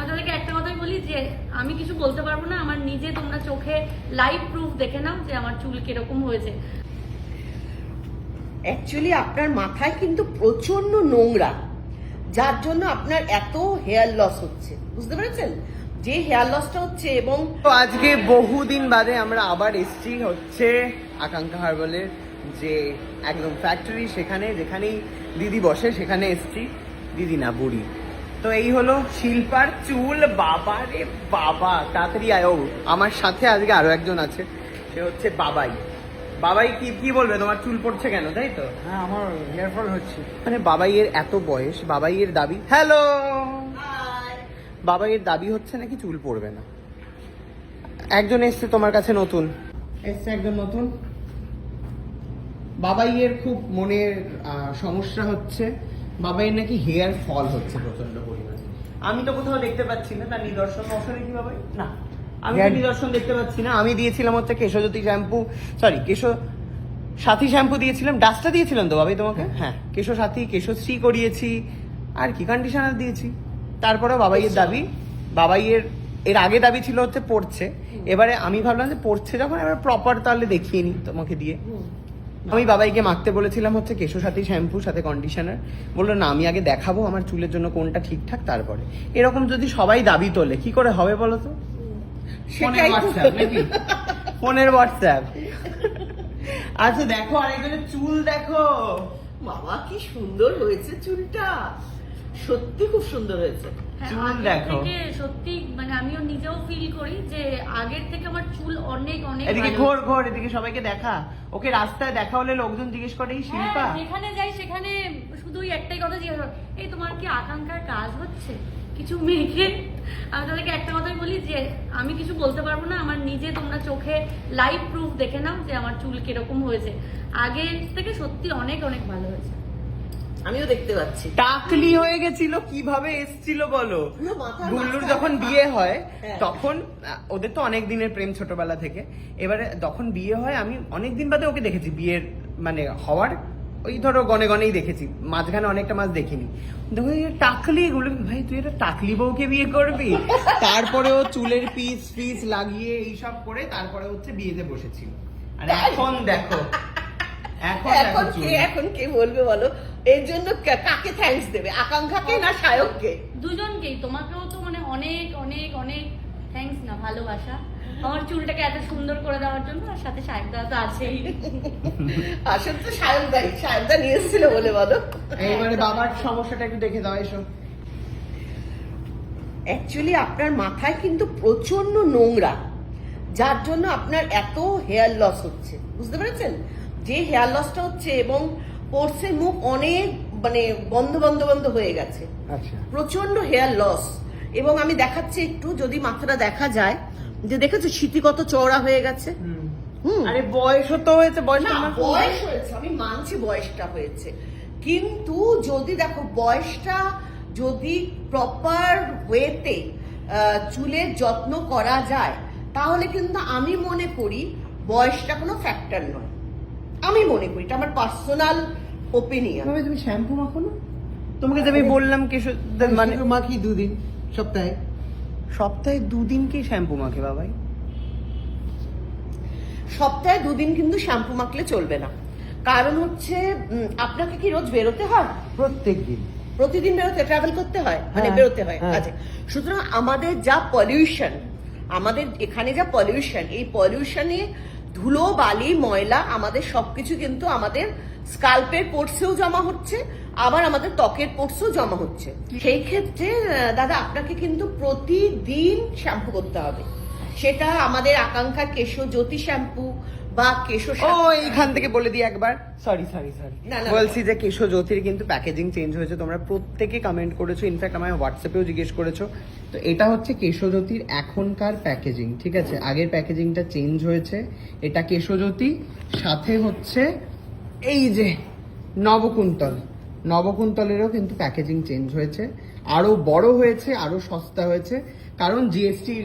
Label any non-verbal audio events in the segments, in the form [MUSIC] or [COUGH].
আমি তাদেরকে একটা কথাই বলি যে আমি কিছু বলতে পারব না আমার নিজে তোমরা চোখে লাইভ প্রুফ দেখে নাও যে আমার চুল কীরকম হয়েছে। অ্যাকচুয়ালি আপনার মাথায় কিন্তু প্রচণ্ড নোংরা যার জন্য আপনার এত হেয়ার লস হচ্ছে। বুঝতে পেরেছেন? যে হেয়ার লসটা হচ্ছে এবং আজকে বহুদিন বাদে আমরা আবার এসছি হচ্ছে আকাঙ্ক্ষা হার্বালের যে একদম ফ্যাক্টরি সেখানে যেখানেই দিদি বসে সেখানে এসছি। দিদি না বুড়ি। তো এই হলো শিল্পার চুল। বাবা রে বাবা তাড়াতাড়ি আয়ো। আমার সাথে আজকে আরও একজন আছে সে হচ্ছে বাবাই। বাবাই কি কি বলবে? তোমার চুল পড়ছে কেন তাই তো? হ্যাঁ আমার হেয়ার ফল হচ্ছে। মানে বাবাইয়ের এত বয়স বাবাইয়ের দাবি। হ্যালো বাবাইয়ের দাবি হচ্ছে নাকি চুল পড়বে না? একজন এসছে তোমার কাছে নতুন। এসছে একজন নতুন। বাবাইয়ের খুব মনের সমস্যা হচ্ছে। বাবাইয়ের নাকি হেয়ার ফল হচ্ছে প্রচণ্ড পরিমাণে। আমি তো কোথাও দেখতে পাচ্ছি না তার নিদর্শন অবসরে কি বাবাই? না। আমি তো নিদর্শন দেখতে পাচ্ছি না। আমি দিয়েছিলাম হচ্ছে কেশজ্যোতি শ্যাম্পু সরি কেশ সাথী শ্যাম্পু দিয়েছিলাম ডাস্টটা দিয়েছিলাম তো বাবাই তোমাকে? হ্যাঁ। কেশো সাথী কেশশ্রী করিয়েছি আর কি কন্ডিশনার দিয়েছি। তারপরে বাবাইয়ের দাবি বাবাইয়ের এর আগে দাবি ছিল হচ্ছে পড়ছে। এবারে আমি ভাবলাম যে পড়ছে যখন এবার প্রপার তাহলে দেখিয়ে নি তোমাকে দিয়ে। আমি বাবাইকে মাখতে বলেছিলাম হচ্ছে কেশো সাথী শ্যাম্পু সাথে কন্ডিশনার বলল না আমি আগে দেখাবো আমার চুলের জন্য কোনটা ঠিকঠাক তারপরে। এরকম যদি সবাই দাবি তোলে কি করে হবে বলো তো? ফোনের সেটাই হোয়াটসঅ্যাপ ফোনের হোয়াটসঅ্যাপ আচ্ছা দেখো আরেকজনের চুল দেখো। বাবা কি সুন্দর হয়েছে চুলটা। সত্যি খুব সুন্দর হয়েছে। হ্যাঁ, চুল দেখো। সত্যি মানে আমিও নিজেও ফিল করি যে আগের থেকে আমার চুল অনেক অনেক এদিকে। ঘোর ঘোর এদিকে সবাইকে দেখা। ওকে রাস্তায় দেখা হলে লোকজন জিজ্ঞেস করে এই শিল্পা? হ্যাঁ, যেখানে যাই সেখানে শুধুই একটাই কথা জিজ্ঞাসা করে, এই তোমার কি আকাঙ্ক্ষার কাজ হচ্ছে? কিছু মেখে আমি তাদেরকে একটা কথাই বলি যে আমি কিছু বলতে পারব না আমার নিজে তোমরা চোখে লাইভ প্রুফ দেখে নাও যে আমার চুল কীরকম হয়েছে। আগের থেকে সত্যি অনেক অনেক ভালো হয়েছে। আমিও দেখতে পাচ্ছি। টাকলি হয়ে গেছিল কীভাবে এসছিল বলো? গুল্লুর যখন বিয়ে হয় হ্যাঁ। তখন ওদের তো অনেক দিনের প্রেম ছোটবেলা থেকে। এবারে যখন বিয়ে হয় আমি অনেক দিন বাদে ওকে দেখেছি বিয়ের মানে হওয়ার ওই ধরো গনে গনেই দেখেছি। মাঝখানে অনেকটা মাস দেখিনি। দেখো টাকলি এগুলো ভাই তুই এটা টাকলি বউকে বিয়ে করবি? তারপরে ও চুলের পিস পিস লাগিয়ে এইসব করে তারপরে হচ্ছে বিয়েতে বসেছিল। আর এখন দেখো এখন। কে এখন কে বলবে বলো? এর জন্য কাকে থ্যাঙ্কস দেবে? আকাঙ্ক্ষাকে না সায়ককে? দুজনকেই তোমাকেও তো মানে অনেক অনেক অনেক থ্যাঙ্কস না ভালোবাসা। আমার চুলটাকে এত সুন্দর করে দেওয়ার জন্য আর সাথে সাহেবদা তো আছেই। [LAUGHS] আসলে তো সায়কদাই সায়কদা নিয়ে এসেছিল বলে বলো। এইবারে বাবার সমস্যাটা একটু দেখে দাও এসো। অ্যাকচুয়ালি আপনার মাথায় কিন্তু প্রচণ্ড নোংরা যার জন্য আপনার এত হেয়ার লস হচ্ছে। বুঝতে পেরেছেন? যে হেয়ার লসটা হচ্ছে এবং কোর্সের মুখ অনেক মানে বন্ধ বন্ধ বন্ধ হয়ে গেছে। আচ্ছা। প্রচণ্ড হেয়ার লস এবং আমি দেখাচ্ছি একটু যদি মাথাটা দেখা যায় যে দেখেছ স্মৃতি কত চওড়া হয়ে গেছে? হুম। আরে বয়সও তো হয়েছে বয়স না, বয়স হয়েছে আমি মানছি বয়সটা হয়েছে। কিন্তু যদি দেখো বয়সটা যদি প্রপার ওয়েতে চুলের যত্ন করা যায় তাহলে কিন্তু আমি মনে করি বয়সটা কোনো ফ্যাক্টর নয়। আমি মনে করি এটা আমার পার্সোনাল ওপিনিয়ন তবে তুমি শ্যাম্পু মাখো না? তোমাকে যে আমি বললাম কি মানে মাখি দুদিন সপ্তাহে। সপ্তাহে দুদিন কি শ্যাম্পু মাখে বাবাই? সপ্তাহে দুদিন কিন্তু শ্যাম্পু মাখলে চলবে না। কারণ হচ্ছে আপনাকে কি রোজ বেরোতে হয়? প্রত্যেক দিন প্রতিদিন বেরোতে ট্রাভেল করতে হয়? মানে হ্যাঁ, বেরোতে হয় হ্যাঁ। আচ্ছা। সুতরাং আমাদের যা পলিউশন আমাদের এখানে যা পলিউশন এই পলিউশনে ধুলো, বালি, ময়লা, আমাদের সবকিছু কিন্তু আমাদের স্কাল্পের পোর্টসেও জমা হচ্ছে, আবার আমাদের ত্বকের পোর্টসেও জমা হচ্ছে। সেই ক্ষেত্রে দাদা, আপনাকে কিন্তু প্রতিদিন শ্যাম্পু করতে হবে। সেটা আমাদের আকাঙ্ক্ষা কেশো জ্যোতি শ্যাম্পু বা কেশো ও এইখান থেকে বলে দিই একবার। সরি সরি সরি না, না, বলছি যে কেশো জ্যোতির কিন্তু প্যাকেজিং চেঞ্জ হয়েছে। তোমরা প্রত্যেকে কমেন্ট করেছ ইনফ্যাক্ট আমায় হোয়াটসঅ্যাপেও জিজ্ঞেস করেছ। তো এটা হচ্ছে কেশো জ্যোতির এখনকার প্যাকেজিং ঠিক আছে? আগের প্যাকেজিংটা চেঞ্জ হয়েছে। এটা কেশো জ্যোতি সাথে হচ্ছে এই যে নবকুন্তল। নবকুন্তলেরও কিন্তু প্যাকেজিং চেঞ্জ হয়েছে। আরও বড় হয়েছে আরও সস্তা হয়েছে। কারণ জিএসটির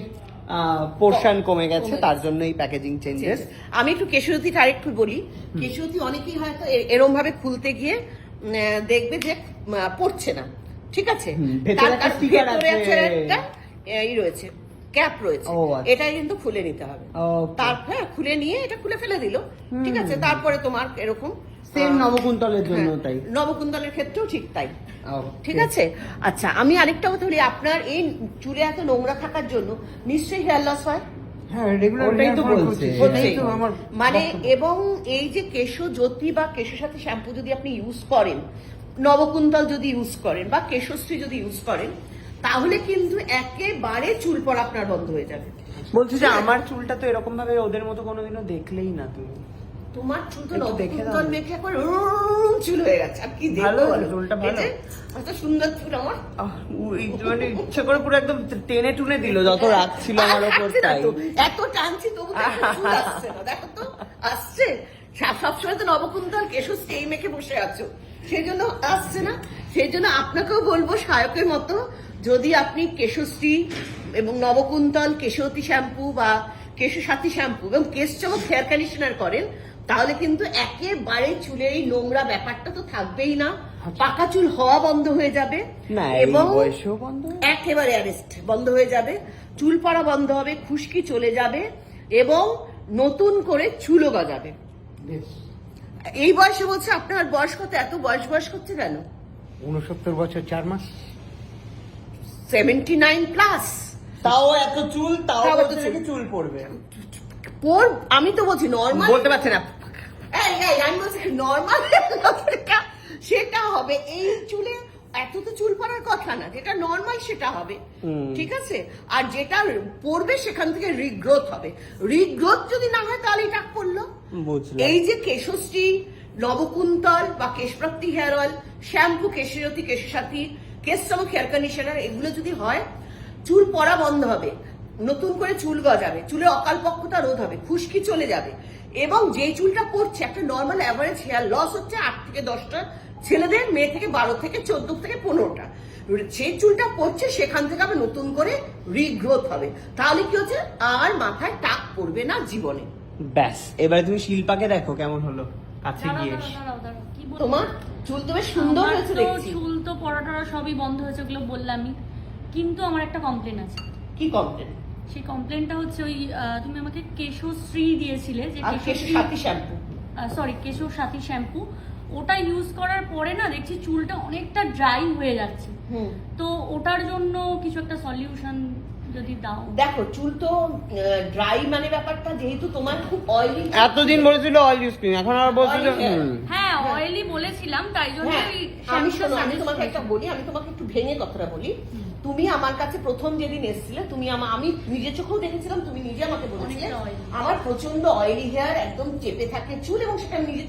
পোর্শন কমে গেছে তার জন্য এই প্যাকেজিং চেঞ্জেস আমি একটু কেশরতিটা আরেকটু বলি। কেশরতি অনেকেই হয়তো এরম ভাবে খুলতে গিয়ে দেখবে যে পড়ছে না। ঠিক আছে? একটা এই রয়েছে ক্যাপ রয়েছে। আচ্ছা। এটা কিন্তু খুলে নিতে হবে। Okay. তার হ্যাঁ খুলে নিয়ে এটা খুলে ফেলে দিল। ঠিক আছে? তারপরে তোমার এরকম আহ, নবকুন্তলের জন্য হ্যাঁ, তাই। নবকুন্তলের ক্ষেত্রেও ঠিক তাই। ঠিক আছে? আচ্ছা আমি আরেকটা কথা বলি আপনার এই চুলে এত নোংরা থাকার জন্য নিশ্চয়ই হেয়ার লস হয়? হ্যাঁ রেগুলার ওটাই তো বলছে। হচ্ছে। হচ্ছে তো আমার মানে এবং এই যে কেশো জ্যোতি বা কেশো সাথে শ্যাম্পু যদি আপনি ইউজ করেন নবকুন্তল যদি ইউজ করেন বা কেশশ্রী যদি ইউজ করেন তাহলে কিন্তু একেবারে চুল পড়া আপনার বন্ধ হয়ে যাবে। বলছি যে আমার চুলটা তো এরকম ভাবে ওদের মতো কোনোদিনও দেখলেই না তুমি। তোমার চুল তো। মেখে উম চুল হয়ে গেছে। আর কি ভালো, চুলটা ভালো। এত সুন্দর চুল আমার। মানে ইচ্ছে করে পুরো একদম টেনে টুনে দিল যত রাগ আমার ওপর তাই। এত টানছি তবু তো একটা চুল আসছে না। দেখো তো আসছে। সবসময় তো নবকুন্তল মেখে বসে আছো। সেই জন্য আসছে না। সেই জন্য আপনাকেও বলব সায়কের মতো যদি আপনি কেশশ্রী এবং নবকুন্তল কেশবতী শ্যাম্পু বা কেশসাথী শ্যাম্পু এবং কেশ চমক হেয়ার কন্ডিশনার করেন তাহলে কিন্তু একেবারে চুলের এই নোংরা ব্যাপারটা তো থাকবেই না। পাকা চুল হওয়া বন্ধ হয়ে যাবে এবং একেবারে অ্যারেস্ট বন্ধ হয়ে যাবে। চুল পড়া বন্ধ হবে খুশকি চলে যাবে এবং নতুন করে চুলও গজাবে। বেশ। এই বয়সে বলছে আপনার বয়স কত? এত বয়স বয়স করছে কেন? উনসত্তর বছর চার মাস। সেভেন্টি নাইন প্লাস তাও এত চুল তাও এত চুল। পড়বে? পোর আমি তো বলছি নর্মাল বলতে পারছে না। আমি বলছি নর্মাল সেটা হবে এই চুলে এত তো চুল পড়ার কথা না যেটা নর্মাল সেটা হবে ঠিক আছে? আর যেটা পড়বে সেখান থেকে রিগ্রোথ হবে। রিগ্রোথ যদি না হয় তাহলে পড়ল এই যে কেশশ্রী নবকুন্তল বা Keshprapti hair oil shampoo Kesharati Keshsathi Keshchamak hair conditioner এগুলো যদি হয় চুল পড়া বন্ধ হবে। নতুন করে চুল গজাবে। চুলের অকাল পক্ষতা রোধ হবে। খুশকি চলে যাবে। এবং যেই চুলটা করছে একটা নর্মাল অ্যাভারেজ হেয়ার লস হচ্ছে আট থেকে দশটা ছেলেদের মেয়ে থেকে বারো থেকে চোদ্দ থেকে পনেরোটা। সেই চুলটা পড়ছে সেখান থেকে আবার নতুন করে রিগ্রোথ হবে। তাহলে কি হচ্ছে? আর মাথায় টাক পড়বে না জীবনে। ব্যাস এবারে তুমি শিল্পাকে দেখো কেমন হলো কাছে গিয়ে? তোমার চুল তো বেশ সুন্দর হয়েছে দেখছি। চুল তো পড়া টড়া সবই বন্ধ হয়েছে ওগুলো বললামই। কিন্তু আমার একটা কমপ্লেন আছে। কি কমপ্লেন সেই কমপ্লেনটা হচ্ছে ওই তুমি আমাকে কেশশ্রী দিয়েছিলে যে কেশশ্রী শ্যাম্পু। সরি কেশর সাথী শ্যাম্পু। ওটা ইউজ করার পরে না দেখছি চুলটা অনেকটা ড্রাই হয়ে যাচ্ছে। তো ওটার জন্য কিছু একটা সলিউশন যদি দাও। দেখো চুল তো ড্রাই মানে ব্যাপারটা যেহেতু তোমার খুব অয়েলি এতদিন বলেছিল অয়েল ক্রিম এখন আবার বলছিল। হ্যাঁ অয়েলি বলেছিলাম তাই জন্য হ্যাঁ আমি শোনো আমি তোমাকে একটা বলি আমি তোমাকে একটু ভেঙে কথাটা বলি। তুমি আমার কাছে প্রথম যেদিন এসেছিলে তুমি আমা- আমি নিজের চোখেও দেখেছিলাম তুমি নিজে আমাকে বলেছিলে। আমার প্রচণ্ড অয়েলি হেয়ার একদম চেপে থাকে চুল এবং সেটা আমি নিজের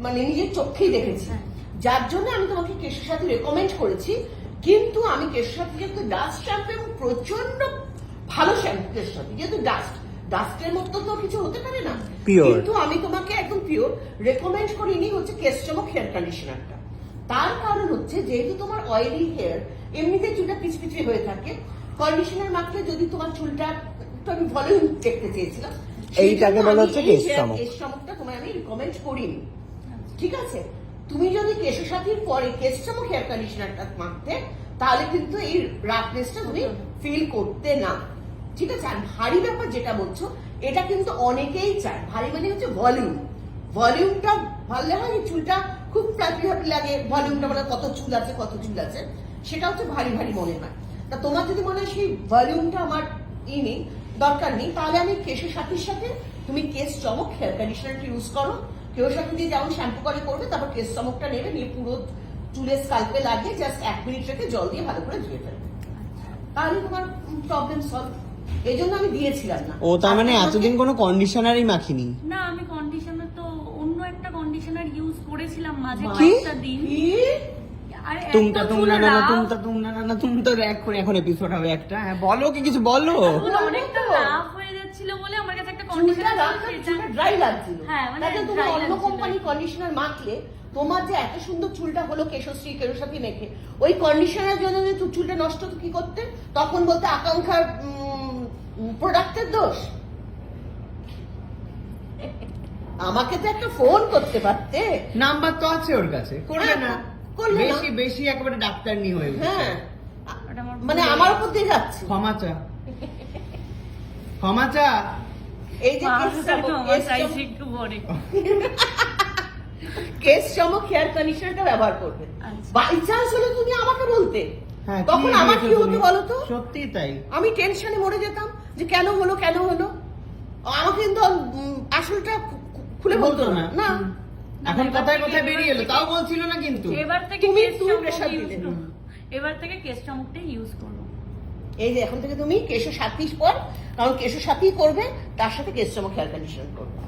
মানে নিজের চোখেই দেখেছি। হ্যাঁ। যার জন্য আমি তোমাকে কেশের সাথে রেকমেন্ড করেছি কিন্তু আমি কেশের সাথে যেহেতু ডাস্ট শ্যাম্পু এবং প্রচণ্ড ভালো শ্যাম্পু কেশের যেহেতু ডাস্ট ডাস্টের মতো তো কিছু হতে পারে না। কিন্তু আমি তোমাকে একদম পিওর রেকমেন্ড করিনি হচ্ছে কেশ হেয়ার কন্ডিশনারটা তার কারণ হচ্ছে যেহেতু তোমার অয়েলি হেয়ার এমনিতে চুলটা পিচপিচে হয়ে থাকে কন্ডিশনার মাখলে যদি তোমার চুলটা একটু আমি ভলিউম দেখতে চেয়েছিলাম এইটাকে বলা হচ্ছে এই কেশ চমক। কেশ চমকটা তোমায় আমি রিকমেন্ড করিনি। ঠিক আছে? তুমি যদি কেশের সাথীর পরে কেশ চমক হেয়ার কন্ডিশনারটা মাখতে তাহলে কিন্তু এই রাফনেসটা তুমি ফিল করতে না। ঠিক আছে? আর ভারী ব্যাপার যেটা বলছো এটা কিন্তু অনেকেই চায়। ভারী মানে হচ্ছে ভলিউম ভলিউমটা ভালো হয় এই চুলটা খুব ফ্ল্যাপি হ্যাপি লাগে। ভলিউমটা মানে কত চুল আছে কত চুল আছে। সেটা হচ্ছে ভারী ভারী মনে হয়। তা তোমার যদি মনে হয় সেই ভলিউমটা আমার ই নেই দরকার নেই তাহলে আমি কেশের সাথীর সাথে তুমি কেস চমক হেয়ার কন্ডিশনারটা ইউজ করো। কেউ সাথে দিয়ে যেমন শ্যাম্পু করে করবে তারপর কেস চমকটা নেবে নিয়ে পুরো চুলের স্কাল্পে লাগিয়ে জাস্ট এক মিনিট রেখে জল দিয়ে ভালো করে ধুয়ে ফেলবে। তাহলে তোমার প্রবলেম সলভ এই জন্য আমি দিয়েছিলাম না। ও তার মানে এতদিন কোনো কন্ডিশনারই মাখিনি? না আমি কন্ডিশনার তো অন্য একটা কন্ডিশনার ইউজ করেছিলাম মাঝে? কয়েকটা দিন। তুমটা তুম না না না রাফ, তুমটা তুম না না না তুম তো এখন এখন এপিসোড হবে একটা। হ্যাঁ বলো কি কিছু বলো। অনেকটা রাফ হয়ে যাচ্ছিল বলে আমার কাছে একটা চুলটা কন্ডিশনার চুলটা ড্রাই লাগছিল। হ্যাঁ, মানে তাতে তুমি অন্য কোম্পানি কন্ডিশনার মাখলে তোমার যে এত সুন্দর চুলটা হলো কেশশ্রী মেখে ওই কন্ডিশনার জন্য যে চুলটা নষ্ট তো কি করতে? তখন বলতে আকাঙ্ক্ষার প্রোডাক্টের দোষ। আমাকে তো একটা ফোন করতে পারতে। নাম্বার তো আছে ওর কাছে। করবে হ্যাঁ, না। করলে বেশি বেশি একেবারে ডাক্তার নি হয়ে হ্যাঁ। মানে আমার উপর দিয়ে যাচ্ছে। ক্ষমা চা। ক্ষমা চা। এই যে [LAUGHS] কেস চমক, হেয়ার কন্ডিশনারটা ব্যবহার করবে। আচ্ছা। বাই চান্স হলে তুমি আমাকে বলতে। হ্যাঁ তখন আমার কি হতো? বলো তো? সত্যি তাই। আমি টেনশনে মরে যেতাম যে কেন হলো কেন হলো? আমাকে কিন্তু আসলটা খুলে বলতো না। না। এখন কথায় কথায় বেরিয়ে এলো তাও বলছিল না কিন্তু। এবার থেকে তুমি- তুমি pressure দিলে। এবার থেকে কেস চমকটাই ইউজ করব এই যে এখন থেকে তুমি কেশো সাথী পর, কারণ কেশো সাথী করবে, তার সাথে কেশ চমক হেয়ার কন্ডিশন করবে।